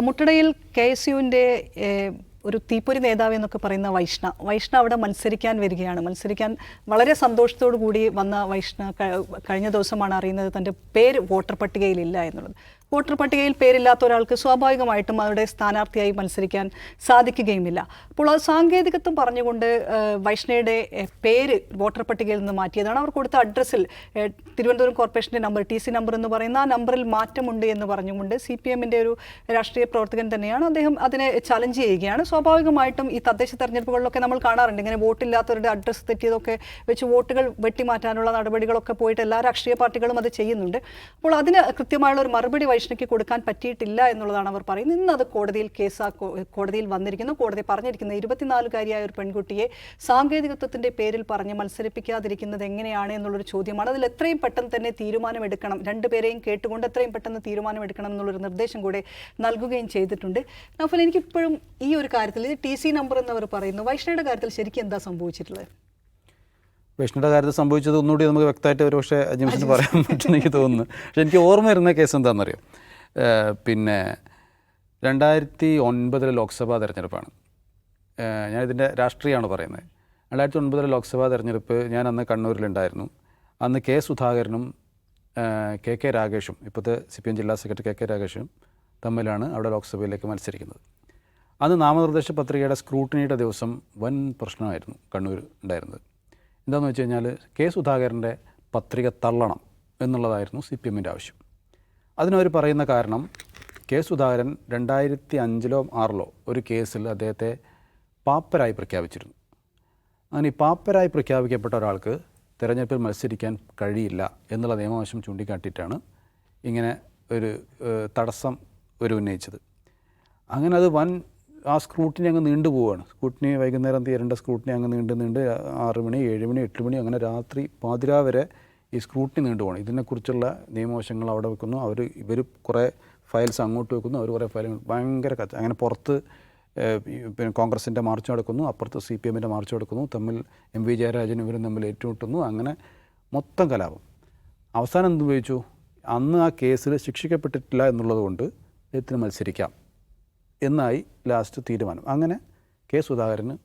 മുട്ടടയിൽ K S യുവിന്റെ ഒരു തീപ്പൊരി നേതാവ് എന്നൊക്കെ പറയുന്ന വൈഷ്ണ. വൈഷ്ണ അവിടെ മത്സരിക്കാൻ വരികയാണ്. മത്സരിക്കാൻ വളരെ സന്തോഷത്തോടു കൂടി വന്ന വൈഷ്ണ കഴിഞ്ഞ ദിവസമാണ് അറിയുന്നത് തന്റെ പേര് വോട്ടർ പട്ടികയിലില്ല എന്നുള്ളത്. വോട്ടർ പട്ടികയിൽ പേരില്ലാത്ത ഒരാൾക്ക് സ്വാഭാവികമായിട്ടും അവരുടെ സ്ഥാനാർത്ഥിയായി മത്സരിക്കാൻ സാധിക്കുകയുമില്ല. അപ്പോൾ അത് സാങ്കേതികത്വം പറഞ്ഞുകൊണ്ട് വൈഷ്ണയുടെ പേര് വോട്ടർ പട്ടികയിൽ നിന്ന് മാറ്റിയതാണ്. അവർ കൊടുത്ത അഡ്രസ്സിൽ തിരുവനന്തപുരം കോർപ്പറേഷന്റെ നമ്പർ ടി സി നമ്പർ എന്ന് പറയുന്ന ആ നമ്പറിൽ മാറ്റമുണ്ട് എന്ന് പറഞ്ഞുകൊണ്ട് സി പി എമ്മിന്റെ ഒരു രാഷ്ട്രീയ പ്രവർത്തകൻ തന്നെയാണ്. അദ്ദേഹം അതിനെ ചലഞ്ച് ചെയ്യുകയാണ്. സ്വാഭാവികമായിട്ടും ഈ തദ്ദേശ തെരഞ്ഞെടുപ്പുകളിലൊക്കെ നമ്മൾ കാണാറുണ്ട്. ഇങ്ങനെ വോട്ടില്ലാത്തവരുടെ അഡ്രസ്സ് തെറ്റിയതൊക്കെ വെച്ച് വോട്ടുകൾ വെട്ടിമാറ്റാനുള്ള നടപടികളൊക്കെ പോയിട്ട് എല്ലാ രാഷ്ട്രീയ പാർട്ടികളും അത് ചെയ്യുന്നുണ്ട്. അപ്പോൾ അതിന് കൃത്യമായുള്ള ഒരു മറുപടി വൈഷ്ണയ്ക്ക് കൊടുക്കാൻ പറ്റിയിട്ടില്ല എന്നുള്ളതാണ് അവർ പറയുന്നത്. ഇന്ന് അത് കോടതിയിൽ കേസാ കോടതിയിൽ വന്നിരിക്കുന്നു. കോടതി പറഞ്ഞിരിക്കുന്നത് ഇരുപത്തിനാലുകാരിയായ ഒരു പെൺകുട്ടിയെ സാങ്കേതികത്വത്തിന്റെ പേരിൽ പറഞ്ഞ് മത്സരിപ്പിക്കാതിരിക്കുന്നത് എങ്ങനെയാണ് എന്നുള്ളൊരു ചോദ്യമാണ്. അതിൽ എത്രയും പെട്ടെന്ന് തന്നെ തീരുമാനമെടുക്കണം. രണ്ടുപേരെയും കേട്ടുകൊണ്ട് എത്രയും പെട്ടെന്ന് തീരുമാനമെടുക്കണം എന്നുള്ളൊരു നിർദ്ദേശം കൂടെ നൽകുകയും ചെയ്തിട്ടുണ്ട്. നഫൽ എനിക്കിപ്പോഴും ഈ ഒരു കാര്യത്തിൽ ടി സി നമ്പർ എന്നവർ പറയുന്നു വൈഷ്ണയുടെ കാര്യത്തിൽ ശരിക്കും എന്താ സംഭവിച്ചിട്ടുള്ളത്? വിഷ്ണുയുടെ കാര്യത്തിൽ സംഭവിച്ചത് ഒന്നുകൂടി നമുക്ക് വ്യക്തമായിട്ട് ഒരു പക്ഷേ അജിംസിന് പറയാൻ പറ്റുമെന്ന് എനിക്ക് തോന്നുന്നു. പക്ഷേ എനിക്ക് ഓർമ്മ വരുന്ന കേസ് എന്താണെന്നറിയോ? പിന്നെ രണ്ടായിരത്തി ഒൻപതിലെ ലോക്സഭാ തെരഞ്ഞെടുപ്പാണ്. ഞാൻ ഞാനിതിന്റെ രാഷ്ട്രീയമാണ് പറയുന്നത്. രണ്ടായിരത്തി ഒൻപതിലെ ലോക്സഭാ തെരഞ്ഞെടുപ്പ് ഞാൻ അന്ന് കണ്ണൂരിലുണ്ടായിരുന്നു. അന്ന് കെ സുധാകരനും കെ കെ രാഗേഷും ഇപ്പോഴത്തെ സി പി എം ജില്ലാ സെക്രട്ടറി കെ കെ രാഗേഷും തമ്മിലാണ് അവിടെ ലോക്സഭയിലേക്ക് മത്സരിക്കുന്നത്. അന്ന് നാമനിർദ്ദേശ പത്രികയുടെ സ്ക്രൂട്ടിനിയുടെ ദിവസം വൻ പ്രശ്നമായിരുന്നു കണ്ണൂർ ഉണ്ടായിരുന്നത്. എന്താണെന്ന് വെച്ച് കഴിഞ്ഞാൽ കെ സുധാകരന്റെ പത്രിക തള്ളണം എന്നുള്ളതായിരുന്നു സി പി എമ്മിന്റെ ആവശ്യം. അതിനവർ പറയുന്ന കാരണം കെ സുധാകരൻ രണ്ടായിരത്തി അഞ്ചിലോ ആറിലോ ഒരു കേസിൽ അദ്ദേഹത്തെ പാപ്പരായി പ്രഖ്യാപിച്ചിരുന്നു. അങ്ങനെ ഈ പാപ്പരായി പ്രഖ്യാപിക്കപ്പെട്ട ഒരാൾക്ക് തിരഞ്ഞെടുപ്പിൽ മത്സരിക്കാൻ കഴിയില്ല എന്നുള്ള നിയമവശം ചൂണ്ടിക്കാട്ടിയിട്ടാണ് ഇങ്ങനെ ഒരു തടസ്സം ഒരു ഉന്നയിച്ചത്. അങ്ങനെ അത് വൻ ആ സ്ക്രൂട്ടിനി അങ്ങ് നീണ്ടു പോവുകയാണ്. സ്ക്രൂട്ടിനി വൈകുന്നേരം തീരേണ്ട സ്ക്രൂട്ടിനി അങ്ങ് നീണ്ട് നീണ്ട് ആറ് മണി ഏഴ് മണി എട്ട് മണി അങ്ങനെ രാത്രി പാതിരാ വരെ ഈ സ്ക്രൂട്ടിനി നീണ്ടു പോകണം. ഇതിനെക്കുറിച്ചുള്ള നിയമവശങ്ങൾ അവിടെ വെക്കുന്നു. അവർ ഇവർ കുറേ ഫയൽസ് അങ്ങോട്ട് വെക്കുന്നു. അവർ കുറേ ഫയൽ ഭയങ്കര കച്ച അങ്ങനെ പുറത്ത് പിന്നെ കോൺഗ്രസിന്റെ മാർച്ച് നടക്കുന്നു. അപ്പുറത്ത് സി പി എമ്മിന്റെ മാർച്ച് നടക്കുന്നു. തമ്മിൽ എം വി ജയരാജനും ഇവരും തമ്മിൽ ഏറ്റുമുട്ടുന്നു. അങ്ങനെ മൊത്തം കലാപം. അവസാനം എന്ത് ഉപയോഗിച്ചു അന്ന് ആ കേസിൽ ശിക്ഷിക്കപ്പെട്ടിട്ടില്ല എന്നുള്ളത് കൊണ്ട് അദ്ദേഹത്തിന് മത്സരിക്കാം. എന്നായി ലാസ്റ്റ് തീരുമാനം. അങ്ങനെ കെ സുധാകരന്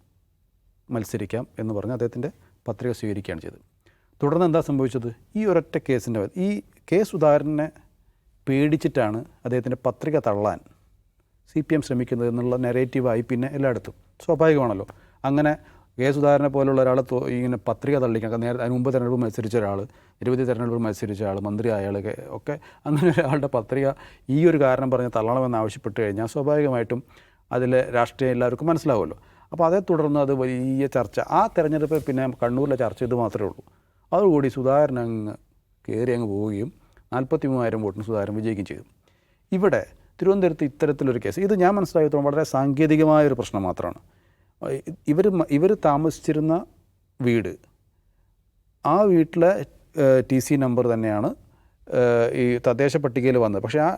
മത്സരിക്കാം എന്ന് പറഞ്ഞ് അദ്ദേഹത്തിന്റെ പത്രിക സ്വീകരിക്കുകയാണ് ചെയ്തത്. തുടർന്ന് എന്താ സംഭവിച്ചത്? ഈ ഒരൊറ്റ കേസിന്റെ ഈ കെ സുധാകരനെ പേടിച്ചിട്ടാണ് അദ്ദേഹത്തിന്റെ പത്രിക തള്ളാൻ സി പി എം ശ്രമിക്കുന്നത് എന്നുള്ള നെറേറ്റീവായി പിന്നെ എല്ലായിടത്തും. സ്വാഭാവികമാണല്ലോ. അങ്ങനെ കെ സുധാകരനെ പോലുള്ള ഒരാൾ ഇങ്ങനെ പത്രിക തള്ളിക്കാൻ നേരത്തെ അതിന് മുമ്പ് തെരഞ്ഞെടുപ്പ് മത്സരിച്ച ഒരാൾ ഇരുപത് തിരഞ്ഞെടുപ്പ് മത്സരിച്ച ആൾ മന്ത്രി അയാളൊക്കെ ഒക്കെ അങ്ങനെ ഒരാളുടെ പത്രിക ഈ ഒരു കാരണം പറഞ്ഞ് തള്ളണമെന്ന് ആവശ്യപ്പെട്ട് കഴിഞ്ഞാൽ സ്വാഭാവികമായിട്ടും അതിലെ രാഷ്ട്രീയം എല്ലാവർക്കും മനസ്സിലാവുമല്ലോ. അപ്പോൾ അതേ തുടർന്ന് അത് വലിയ ചർച്ച. ആ തിരഞ്ഞെടുപ്പ് പിന്നെ കണ്ണൂരിലെ ചർച്ച ഇത് മാത്രമേ ഉള്ളൂ. അതോടുകൂടി സുധാകരൻ അങ്ങ് കയറി അങ്ങ് പോവുകയും നാൽപ്പത്തി മൂവായിരം വോട്ടിന് സുധാകരൻ വിജയിക്കുകയും ചെയ്തു. ഇവിടെ തിരുവനന്തപുരത്ത് ഇത്തരത്തിലൊരു കേസ് ഇത് ഞാൻ മനസ്സിലാക്കിയത് വളരെ സാങ്കേതികമായ ഒരു പ്രശ്നം മാത്രമാണ്. ഇവർ ഇവർ താമസിച്ചിരുന്ന വീട്. ആ വീട്ടിലെ ടി സി നമ്പർ തന്നെയാണ് ഈ തദ്ദേശ പട്ടികയിൽ വന്നത്. പക്ഷേ ആ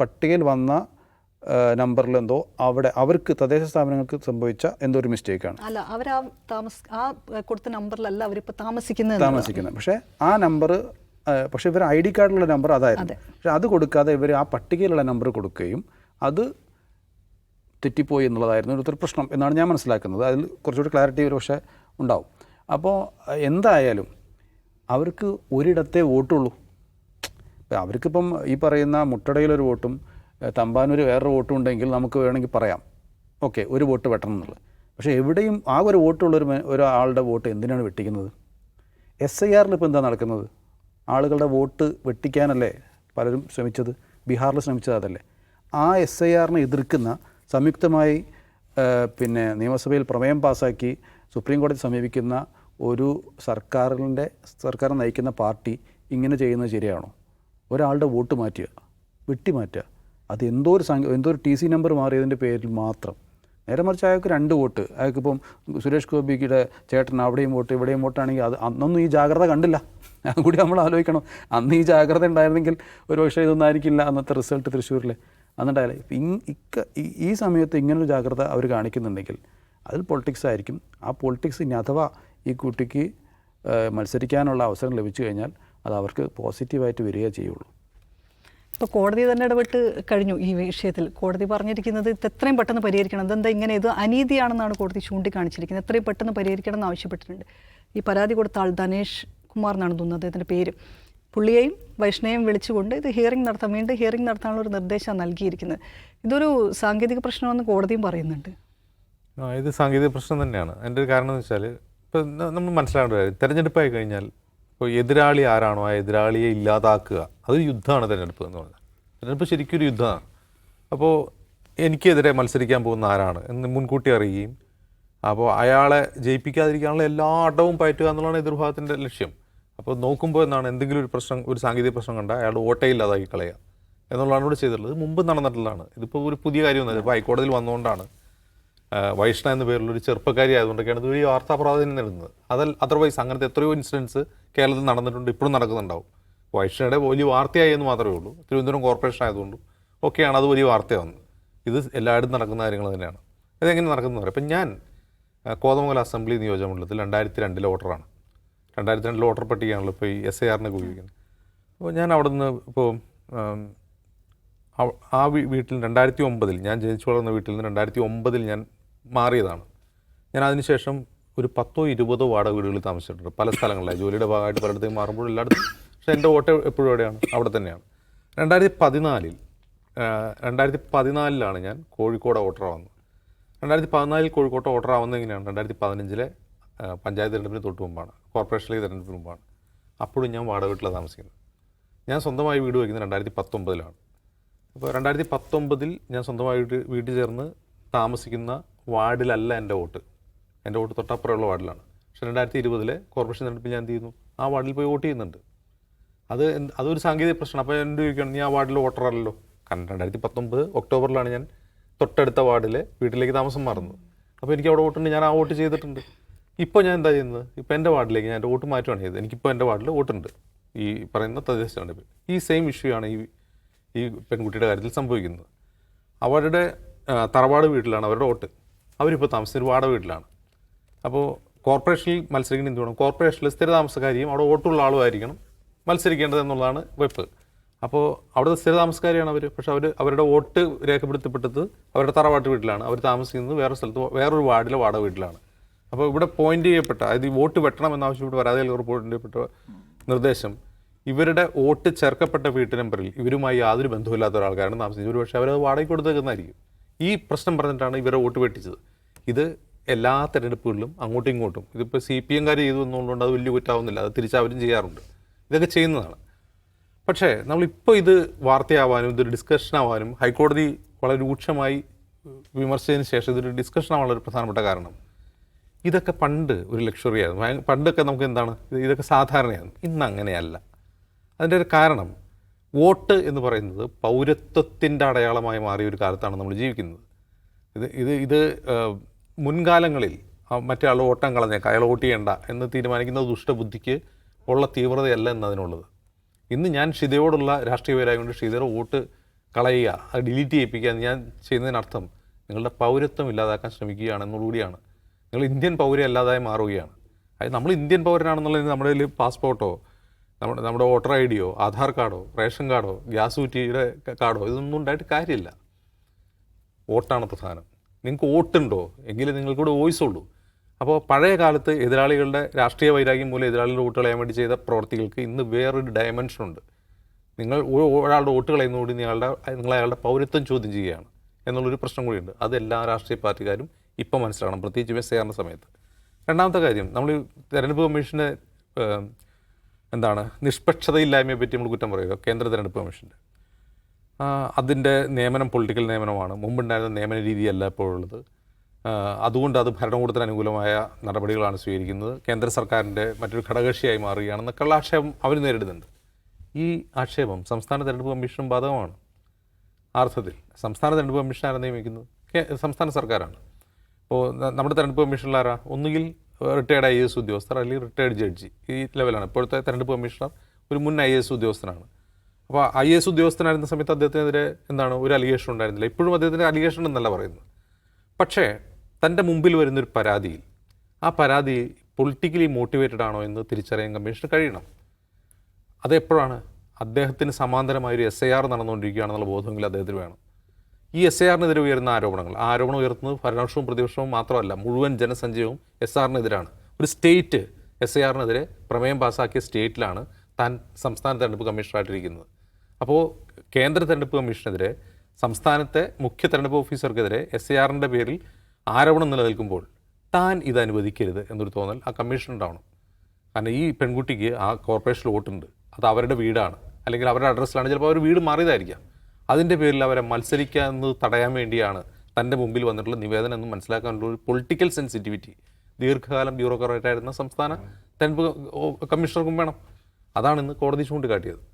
പട്ടികയിൽ വന്ന നമ്പറിലെന്തോ നമ്പറിൽ എന്തോ അവിടെ അവർക്ക് തദ്ദേശ സ്ഥാപനങ്ങൾക്ക് സംഭവിച്ച എന്തോ ഒരു മിസ്റ്റേക്കാണ്. അല്ല അവർ ആ താമസ ആ കൊടുത്ത നമ്പറിലല്ല അവരിപ്പോൾ താമസിക്കുന്നത്. താമസിക്കുന്നത്. പക്ഷേ ആ നമ്പർ പക്ഷേ ഇവർ ഐ ഡി കാർഡിലുള്ള നമ്പർ അതായിരുന്നു. പക്ഷേ അത് കൊടുക്കാതെ ഇവർ ആ പട്ടികയിലുള്ള നമ്പർ കൊടുക്കുകയും അത് തെറ്റിപ്പോയി എന്നുള്ളതായിരുന്നു ഒരു പ്രശ്നം എന്നാണ് ഞാൻ മനസ്സിലാക്കുന്നത്. അതിൽ കുറച്ചുകൂടി ക്ലാരിറ്റി ഒരു പക്ഷേ ഉണ്ടാവും. അപ്പോൾ എന്തായാലും അവർക്ക് ഒരിടത്തെ വോട്ടുള്ളൂ. ഇപ്പം അവർക്കിപ്പം ഈ പറയുന്ന മുട്ടടയിലൊരു വോട്ടും തമ്പാനൂർ വേറൊരു വോട്ടും ഉണ്ടെങ്കിൽ നമുക്ക് വേണമെങ്കിൽ പറയാം. ഓക്കെ ഒരു വോട്ട് വെട്ടണം എന്നുള്ളത്. പക്ഷേ എവിടെയും ആ ഒരു വോട്ടുള്ളൊരു ഒരാളുടെ വോട്ട് എന്തിനാണ് വെട്ടിക്കുന്നത്? എസ് ഐ ആറിൽ ഇപ്പോൾ എന്താ നടക്കുന്നത്? ആളുകളുടെ വോട്ട് വെട്ടിക്കാനല്ലേ പലരും ശ്രമിച്ചത്? ബീഹാറിൽ ശ്രമിച്ചത് അതല്ലേ? ആ എസ് ഐ ആറിനെ എതിർക്കുന്ന സംയുക്തമായി പിന്നെ നിയമസഭയിൽ പ്രമേയം പാസ്സാക്കി സുപ്രീം കോടതി സമീപിക്കുന്ന ഒരു സർക്കാരിന്റെ സർക്കാർ നയിക്കുന്ന പാർട്ടി ഇങ്ങനെ ചെയ്യുന്നത് ശരിയാണോ? ഒരാളുടെ വോട്ട് മാറ്റുക വെട്ടിമാറ്റുക അത് എന്തോ ഒരു സംഖ്യ എന്തോ ഒരു ടി സി നമ്പർ മാറിയതിന്റെ പേരിൽ മാത്രം. നേരെ മറിച്ച് അയാൾക്ക് രണ്ട് വോട്ട് അയാൾക്കിപ്പം സുരേഷ് ഗോപിയുടെ ചേട്ടൻ അവിടെയും വോട്ട് ഇവിടെയും വോട്ടാണെങ്കിൽ അത് അന്നൊന്നും ഈ ജാഗ്രത കണ്ടില്ല. അതുകൂടി നമ്മൾ ആലോചിക്കണം. അന്ന് ഈ ജാഗ്രത ഉണ്ടായിരുന്നെങ്കിൽ ഒരു പക്ഷേ ഇതൊന്നും ആയിരിക്കില്ല അന്നത്തെ റിസൾട്ട് തൃശ്ശൂരിൽ. ഇങ് ഇക്ക ഈ സമയത്ത് ഇങ്ങനൊരു ജാഗ്രത അവർ കാണിക്കുന്നുണ്ടെങ്കിൽ അതിൽ പൊളിറ്റിക്സ് ആയിരിക്കും. ആ പൊളിറ്റിക്സ് ഇനി അഥവാ ഈ കുട്ടിക്ക് മത്സരിക്കാനുള്ള അവസരം ലഭിച്ചു കഴിഞ്ഞാൽ അത് അവർക്ക് പോസിറ്റീവായിട്ട് വരികയേ ചെയ്യുള്ളൂ. ഇപ്പോൾ കോടതി തന്നെ ഇടപെട്ട് കഴിഞ്ഞു ഈ വിഷയത്തിൽ. കോടതി പറഞ്ഞിരിക്കുന്നത് ഇത് എത്രയും പെട്ടെന്ന് പരിഹരിക്കണം. ഇതെന്താ ഇങ്ങനെ ഇത് അനീതിയാണെന്നാണ് കോടതി ചൂണ്ടിക്കാണിച്ചിരിക്കുന്നത്. എത്രയും പെട്ടെന്ന് പരിഹരിക്കണം എന്ന് ആവശ്യപ്പെട്ടിട്ടുണ്ട്. ഈ പരാതി കൊടുത്ത ആൾ ധനേഷ് കുമാർ എന്നാണ് തോന്നുന്നത് അദ്ദേഹത്തിന്റെ പേര്. പുള്ളിയെയും വൈഷ്ണയെയും വിളിച്ചുകൊണ്ട് ഇത് ഹിയറിംഗ് നടത്താൻ വീണ്ടും ഹിയറിംഗ് നടത്താനുള്ള ഒരു നിർദ്ദേശമാണ് നൽകിയിരിക്കുന്നത്. ഇതൊരു സാങ്കേതിക പ്രശ്നമെന്ന് കോടതിയും പറയുന്നുണ്ട്. ആ, ഇത് സാങ്കേതിക പ്രശ്നം തന്നെയാണ്. എന്റെ ഒരു കാരണം എന്ന് വെച്ചാൽ ഇപ്പം നമ്മൾ മനസ്സിലാവേണ്ട കാര്യം തിരഞ്ഞെടുപ്പായി കഴിഞ്ഞാൽ ഇപ്പോൾ എതിരാളി ആരാണോ ആ എതിരാളിയെ ഇല്ലാതാക്കുക അതൊരു യുദ്ധമാണ് തിരഞ്ഞെടുപ്പ് എന്ന് പറഞ്ഞാൽ. തിരഞ്ഞെടുപ്പ് ശരിക്കും ഒരു യുദ്ധമാണ്. അപ്പോൾ എനിക്കെതിരെ മത്സരിക്കാൻ പോകുന്ന ആരാണ് എന്ന് മുൻകൂട്ടി അറിയുകയും അപ്പോൾ അയാളെ ജയിപ്പിക്കാതിരിക്കാനുള്ള എല്ലാ അടവും പയറ്റുക എന്നുള്ളതാണ് എതിർഭാഗത്തിന്റെ ലക്ഷ്യം. അപ്പോൾ നോക്കുമ്പോൾ എന്നാണ് എന്തെങ്കിലും ഒരു പ്രശ്നം ഒരു സാങ്കേതിക പ്രശ്നം കണ്ടാൽ അയാൾ ഓട്ടേ ഇല്ലാതാക്കി കളയുക എന്നുള്ളതാണ് ഇവിടെ ചെയ്തിട്ടുള്ളത്. മുമ്പ് നടന്നിട്ടുള്ളതാണ്. ഇതിപ്പോൾ ഒരു പുതിയ കാര്യമൊന്നുമില്ല ഇപ്പോൾ ഹൈക്കോടതിയിൽ വന്നുകൊണ്ടാണ് വൈഷ്ണ എന്ന പേരിലൊരു ചെറുപ്പക്കാരി ആയതുകൊണ്ടൊക്കെയാണ് ഇത് വലിയ വാർത്താ പ്രാധാന്യം നേടുന്നത് അതൽ അതർവൈസ് അങ്ങനത്തെ എത്രയോ ഇൻസിഡൻസ് കേരളത്തിൽ നടന്നിട്ടുണ്ട് ഇപ്പോഴും നടക്കുന്നുണ്ടാവും. വൈഷ്ണയുടെ വലിയ വാർത്തയായി എന്ന് മാത്രമേ ഉള്ളൂ. തിരുവനന്തപുരം കോർപ്പറേഷൻ ആയതുകൊണ്ടും ഒക്കെയാണ് അത് വലിയ വാർത്തയാവുന്നത് ഇത് എല്ലായിടത്തും നടക്കുന്ന കാര്യങ്ങൾ തന്നെയാണ്. ഇതെങ്ങനെ നടക്കുന്നത് പറയാം ഇപ്പം ഞാൻ കോതമംഗല അസംബ്ലി നിയോജകമണ്ഡലത്തിൽ രണ്ടായിരത്തി രണ്ടിലെ വോട്ടറാണ്. രണ്ടായിരത്തി രണ്ടിൽ വോട്ടർ പട്ടികയാണല്ലോ ഇപ്പോൾ ഈ എസ് എ ആറിനൊക്കെ ഉപയോഗിക്കുന്നത് അപ്പോൾ ഞാൻ അവിടെ നിന്ന് ഇപ്പോൾ ആ വീട്ടിൽ രണ്ടായിരത്തി ഒമ്പതിൽ ഞാൻ ജനിച്ചു വളർന്ന വീട്ടിൽ നിന്ന് രണ്ടായിരത്തി ഒമ്പതിൽ ഞാൻ മാറിയതാണ്. ഞാൻ അതിനുശേഷം ഒരു പത്തോ ഇരുപതോ വാടക വീടുകളിൽ താമസിച്ചിട്ടുണ്ട്. പല സ്ഥലങ്ങളിലായി. ജോലിയുടെ ഭാഗമായിട്ട് പലയിടത്തേക്ക് മാറുമ്പോൾ എല്ലായിടത്തും പക്ഷേ എന്റെ വോട്ട് എപ്പോഴും എവിടെയാണ് അവിടെ തന്നെയാണ്. രണ്ടായിരത്തി പതിനാലിൽ രണ്ടായിരത്തി പതിനാലിലാണ് ഞാൻ കോഴിക്കോട് ഓട്ടർ വന്നത് രണ്ടായിരത്തി പതിനാലിൽ കോഴിക്കോട്ട് ഓട്ടർ ആവുന്നത് എങ്ങനെയാണ്? രണ്ടായിരത്തി പതിനഞ്ചിലെ പഞ്ചായത്ത് തിരഞ്ഞെടുപ്പിന് തൊട്ട് മുമ്പാണ്. കോർപ്പറേഷനിലേക്ക് തിരഞ്ഞെടുപ്പിന് മുമ്പാണ്. അപ്പോഴും ഞാൻ വാടക വീട്ടിലാണ് താമസിക്കുന്നത്. ഞാൻ സ്വന്തമായി വീട് വയ്ക്കുന്നത് രണ്ടായിരത്തി പത്തൊമ്പതിലാണ് അപ്പോൾ രണ്ടായിരത്തി പത്തൊമ്പതിൽ ഞാൻ സ്വന്തമായിട്ട് വീട്ടിൽ ചേർന്ന് താമസിക്കുന്ന വാർഡിലല്ല എന്റെ വോട്ട്. എന്റെ വോട്ട് തൊട്ടപ്പുറമുള്ള വാർഡിലാണ്. പക്ഷേ രണ്ടായിരത്തി ഇരുപതിലെ കോർപ്പറേഷൻ തിരഞ്ഞെടുപ്പിൽ ഞാൻ എന്ത് ചെയ്യുന്നു? ആ വാർഡിൽ പോയി വോട്ട് ചെയ്യുന്നുണ്ട്. അത് അതൊരു സാങ്കേതിക പ്രശ്നമാണ് അപ്പോൾ എന്റെ ചോദിക്കുകയാണ്? നീ ആ വാർഡിൽ വോട്ടറല്ലോ കാരണം രണ്ടായിരത്തി പത്തൊമ്പത് ഒക്ടോബറിലാണ് ഞാൻ തൊട്ടടുത്ത വാർഡിൽ വീട്ടിലേക്ക് താമസം മാറുന്നത്. അപ്പോൾ എനിക്ക് അവിടെ വോട്ടുണ്ട്. ഞാൻ ആ വോട്ട് ചെയ്തിട്ടുണ്ട്. ഇപ്പോൾ ഞാൻ എന്താ ചെയ്യുന്നത്? ഇപ്പോൾ എന്റെ വാർഡിലേക്ക് ഞാൻ എന്റെ വോട്ട് മാറ്റുകയാണ് ചെയ്തത്. എനിക്കിപ്പോൾ എന്റെ വാർഡിൽ വോട്ടുണ്ട്. ഈ പറയുന്ന തദ്ദേശമാണ് ഈ സെയിം ഇഷ്യൂ ആണ് ഈ ഈ പെൺകുട്ടിയുടെ കാര്യത്തിൽ സംഭവിക്കുന്നത്. അവരുടെ തറവാട് വീട്ടിലാണ് അവരുടെ വോട്ട്. അവരിപ്പോൾ താമസിക്കുന്ന ഒരു വാടക വീട്ടിലാണ്. അപ്പോൾ കോർപ്പറേഷനിൽ മത്സരിക്കുന്ന എന്തുവേണം കോർപ്പറേഷനിൽ സ്ഥിര താമസക്കാരിയും അവിടെ വോട്ടുള്ള ആളുമായിരിക്കണം മത്സരിക്കേണ്ടത് എന്നുള്ളതാണ് വെപ്പ്. അപ്പോൾ അവിടെ സ്ഥിര താമസക്കാരിയാണ് അവർ പക്ഷേ അവർ അവരുടെ വോട്ട് രേഖപ്പെടുത്തപ്പെട്ടത് അവരുടെ തറവാട്ട് വീട്ടിലാണ്. അവർ താമസിക്കുന്നത് വേറെ സ്ഥലത്ത് വേറൊരു വാർഡിലെ വാടക വീട്ടിലാണ്. അപ്പോൾ ഇവിടെ പോയിന്റ് ചെയ്യപ്പെട്ട അതായത് വോട്ട് വെട്ടണം എന്നാവശ്യപ്പെട്ട് പരാതിയിൽ റിപ്പോർട്ട് ചെയ്യപ്പെട്ട നിർദ്ദേശം ഇവരുടെ വോട്ട് ചേർക്കപ്പെട്ട വീട്ടു നമ്പറിൽ ഇവരുമായി യാതൊരു ബന്ധമില്ലാത്ത ഒരാൾക്കാരാണ് താമസിച്ചത് ഒരു പക്ഷേ അവരത് വാടകയ്ക്ക് കൊടുത്തേക്കുന്നതായിരിക്കും. ഈ പ്രശ്നം പറഞ്ഞിട്ടാണ് ഇവരെ വോട്ട് വെട്ടിച്ചത്. ഇത് എല്ലാ തെരഞ്ഞെടുപ്പുകളിലും അങ്ങോട്ടും ഇങ്ങോട്ടും ഇതിപ്പോൾ സി പി എംകാർ ചെയ്തു എന്നുള്ളതുകൊണ്ട് അത് വലിയ കുറ്റാവുന്നില്ല അത് തിരിച്ച് അവരും ചെയ്യാറുണ്ട്. ഇതൊക്കെ ചെയ്യുന്നതാണ്. പക്ഷേ നമ്മളിപ്പോൾ ഇത് വാർത്തയാവാനും ഇതൊരു ഡിസ്കഷനാവാനും ഹൈക്കോടതി വളരെ രൂക്ഷമായി വിമർശിച്ചതിന് ശേഷം ഇതൊരു ഡിസ്കഷനാവാനുള്ള ഒരു പ്രധാനപ്പെട്ട കാരണം ഇതൊക്കെ പണ്ട് ഒരു ലക്ഷറി ആയിരുന്നു പണ്ടൊക്കെ നമുക്ക് എന്താണ്? ഇതൊക്കെ സാധാരണയാണ്. ഇന്ന് അങ്ങനെയല്ല. അതിന്റെ ഒരു കാരണം വോട്ട് എന്ന് പറയുന്നത് പൗരത്വത്തിന്റെ അടയാളമായി മാറിയ ഒരു കാലത്താണ് നമ്മൾ ജീവിക്കുന്നത്. ഇത് ഇത് ഇത് മുൻകാലങ്ങളിൽ മറ്റേ ആൾ വോട്ടം കളഞ്ഞേക്കാം അയാൾ വോട്ട് ചെയ്യണ്ട എന്ന് തീരുമാനിക്കുന്ന ദുഷ്ടബുദ്ധിക്ക് ഉള്ള തീവ്രതയല്ല എന്നതിനുള്ളത് ഇന്ന് ഞാൻ ഷിതയോടുള്ള രാഷ്ട്രീയപരമായ കൊണ്ട് ഷിതയുടെ വോട്ട് കളയുക അത് ഡിലീറ്റ് ചെയ്യിപ്പിക്കുക എന്ന് ഞാൻ ചെയ്യുന്നതിനർത്ഥം നിങ്ങളുടെ പൗരത്വം ഇല്ലാതാക്കാൻ ശ്രമിക്കുകയാണ് എന്നുകൂടിയാണ് നിങ്ങൾ ഇന്ത്യൻ പൗര അല്ലാതായി മാറുകയാണ്. അതായത് നമ്മൾ ഇന്ത്യൻ പൗരനാണെന്നുള്ളത് നമ്മുടെ കയ്യിൽ പാസ്പോർട്ടോ നമ്മുടെ നമ്മുടെ വോട്ടർ ഐ ഡിയോ ആധാർ കാർഡോ റേഷൻ കാർഡോ ഗ്യാസ് കുറ്റിയുടെ കാർഡോ ഇതൊന്നും ഉണ്ടായിട്ട് കാര്യമില്ല. വോട്ടാണ് പ്രധാനം. നിങ്ങൾക്ക് വോട്ടുണ്ടോ? എങ്കിലും നിങ്ങൾക്കൂടെ വോയിസ് ഉള്ളൂ അപ്പോൾ പഴയ കാലത്ത് എതിരാളികളുടെ രാഷ്ട്രീയ വൈരാഗ്യം മൂലം എതിരാളികളുടെ വോട്ട് കളയാൻ വേണ്ടി ചെയ്ത പ്രവർത്തികൾക്ക് ഇന്ന് വേറൊരു ഡയമെൻഷൻ ഉണ്ട്. നിങ്ങൾ ഒരാളുടെ വോട്ട് കളയുന്നതുകൂടി നിങ്ങളുടെ നിങ്ങൾ അയാളുടെ പൗരത്വം ചോദ്യം ചെയ്യുകയാണ്. എന്നുള്ളൊരു പ്രശ്നം കൂടിയുണ്ട്. അത് എല്ലാ രാഷ്ട്രീയ പാർട്ടിക്കാരും ഇപ്പം മനസ്സിലാക്കണം പ്രത്യേകിച്ച് എസ് ആറിന്റെ സമയത്ത്. രണ്ടാമത്തെ കാര്യം നമ്മൾ തെരഞ്ഞെടുപ്പ് കമ്മീഷന്റെ എന്താണ് നിഷ്പക്ഷതയില്ലായ്മയെ പറ്റി നമ്മൾ കുറ്റം പറയുക കേന്ദ്ര തെരഞ്ഞെടുപ്പ് കമ്മീഷന്റെ. അതിന്റെ നിയമനം പൊളിറ്റിക്കൽ നിയമനമാണ് മുമ്പുണ്ടായിരുന്ന നിയമന രീതിയല്ല ഇപ്പോഴുള്ളത് അതുകൊണ്ട് അത് ഭരണകൂടത്തിന് അനുകൂലമായ നടപടികളാണ് സ്വീകരിക്കുന്നത്. കേന്ദ്ര സർക്കാരിന്റെ മറ്റൊരു ഘടകകക്ഷിയായി മാറുകയാണെന്നൊക്കെയുള്ള ആക്ഷേപം അവർ നേരിടുന്നുണ്ട്. ഈ ആക്ഷേപം സംസ്ഥാന തെരഞ്ഞെടുപ്പ് കമ്മീഷനും ബാധകമാണ്. അർത്ഥത്തിൽ സംസ്ഥാന തെരഞ്ഞെടുപ്പ് കമ്മീഷൻ ആരാണ് നിയമിക്കുന്നത് സംസ്ഥാന സർക്കാരാണ്. ഇപ്പോൾ നമ്മുടെ തെരഞ്ഞെടുപ്പ് കമ്മീഷനിൽ ആരാ? ഒന്നുകിൽ റിട്ടയർഡ് ഐ എസ് ഉദ്യോഗസ്ഥർ അല്ലെങ്കിൽ റിട്ടയർഡ് ജഡ്ജി ഈ ലെവലാണ് ഇപ്പോഴത്തെ തെരഞ്ഞെടുപ്പ് കമ്മീഷണർ ഒരു മുൻ ഐ എസ് ഉദ്യോഗസ്ഥനാണ്. അപ്പോൾ ഐ എസ് ഉദ്യോഗസ്ഥനായിരുന്ന സമയത്ത് അദ്ദേഹത്തിനെതിരെ എന്താണ് ഒരു അലിഗേഷൻ ഉണ്ടായിരുന്നില്ല. ഇപ്പോഴും അദ്ദേഹത്തിന്റെ അലിഗേഷൻ എന്നല്ല പറയുന്നത്. പക്ഷേ തന്റെ മുമ്പിൽ വരുന്നൊരു പരാതിയിൽ ആ പരാതി പൊളിറ്റിക്കലി മോട്ടിവേറ്റഡ് ആണോ എന്ന് തിരിച്ചറിയാൻ കമ്മീഷന് കഴിയണം. അത് എപ്പോഴാണ് അദ്ദേഹത്തിന് സമാന്തരമായ ഒരു എസ് ഐ ആർ നടന്നുകൊണ്ടിരിക്കുകയാണെന്നുള്ള ബോധമെങ്കിൽ അദ്ദേഹത്തിന് വേണം. ഈ എസ് ആറിനെതിരെ ഉയരുന്ന ആരോപണങ്ങൾ. ആരോപണം ഉയർത്തുന്നത് ഭരണപക്ഷവും പ്രതിപക്ഷവും മാത്രമല്ല മുഴുവൻ ജനസഞ്ചയവും എസ് ആറിനെതിരാണ് ഒരു സ്റ്റേറ്റ് എസ് ആറിനെതിരെ പ്രമേയം പാസാക്കിയ സ്റ്റേറ്റിലാണ് താൻ സംസ്ഥാന തെരഞ്ഞെടുപ്പ് കമ്മീഷണറായിട്ടിരിക്കുന്നത്. അപ്പോൾ കേന്ദ്ര തെരഞ്ഞെടുപ്പ് കമ്മീഷനെതിരെ സംസ്ഥാനത്തെ മുഖ്യ തെരഞ്ഞെടുപ്പ് ഓഫീസർക്കെതിരെ എസ് ഐ ആറിന്റെ പേരിൽ ആരോപണം നിലനിൽക്കുമ്പോൾ താൻ ഇത് അനുവദിക്കരുത് എന്നൊരു തോന്നൽ ആ കമ്മീഷൻ ഉണ്ടാവണം കാരണം ഈ പെൺകുട്ടിക്ക് ആ കോർപ്പറേഷനിൽ വോട്ടുണ്ട്. അത് അവരുടെ വീടാണ്. അല്ലെങ്കിൽ അവരുടെ അഡ്രസ്സിലാണ്. ചിലപ്പോൾ അവർ വീട് മാറിയതായിരിക്കാം. അതിന്റെ പേരിൽ അവരെ മത്സരിക്കുന്നത് തടയാൻ വേണ്ടിയാണ് തന്റെ മുമ്പിൽ വന്നിട്ടുള്ള നിവേദനം എന്ന് മനസ്സിലാക്കാനുള്ള ഒരു പൊളിറ്റിക്കൽ സെൻസിറ്റിവിറ്റി ദീർഘകാലം ബ്യൂറോക്രാറ്റായിരുന്ന സംസ്ഥാന തെരഞ്ഞെടുപ്പ് കമ്മീഷണർക്കും വേണം. അതാണ് ഇന്ന് കോടതി ചൂണ്ടിക്കാട്ടിയത്.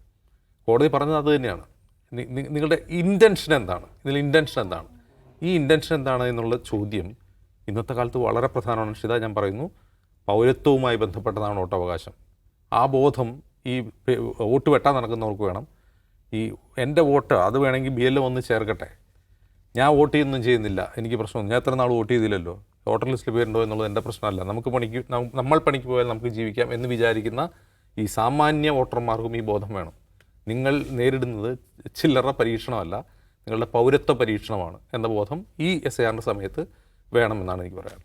കോടതി പറഞ്ഞത് അത് തന്നെയാണ്. നിങ്ങളുടെ ഇന്റൻഷൻ എന്താണ്? ഇതിൽ ഇന്റൻഷൻ എന്താണ്? ഈ ഇന്റൻഷൻ എന്താണ് എന്നുള്ള ചോദ്യം ഇന്നത്തെ കാലത്ത് വളരെ പ്രധാനമാണ്. ഷിത ഞാൻ പറയുന്നു പൗരത്വവുമായി ബന്ധപ്പെട്ടതാണ് വോട്ടവകാശം. ആ ബോധം ഈ വോട്ട് വെട്ടാൻ നടക്കുന്നവർക്ക് വേണം. ഈ എന്റെ വോട്ട് അത് വേണമെങ്കിൽ ബി എൽ വന്ന് ചേർക്കട്ടെ. ഞാൻ വോട്ട് ചെയ്യുന്നൊന്നും ചെയ്യുന്നില്ല. എനിക്ക് പ്രശ്നമൊന്നും ഞാൻ എത്ര നാൾ വോട്ട് ചെയ്തില്ലല്ലോ. വോട്ടർ ലിസ്റ്റിൽ പേരുണ്ടോ എന്നുള്ളത് എന്റെ പ്രശ്നമല്ല. നമുക്ക് പണിക്ക് നമ്മൾ പണിക്ക് പോയാൽ നമുക്ക് ജീവിക്കാം എന്ന് വിചാരിക്കുന്ന ഈ സാമാന്യ വോട്ടർമാർക്കും ഈ ബോധം വേണം. നിങ്ങൾ നേരിടുന്നത് ചില്ലറ പരീക്ഷണമല്ല നിങ്ങളുടെ പൗരത്വ പരീക്ഷണമാണ് എന്ന ബോധം ഈ എസ് ആറിന്റെ സമയത്ത് വേണമെന്നാണ് എനിക്ക് പറയാൻ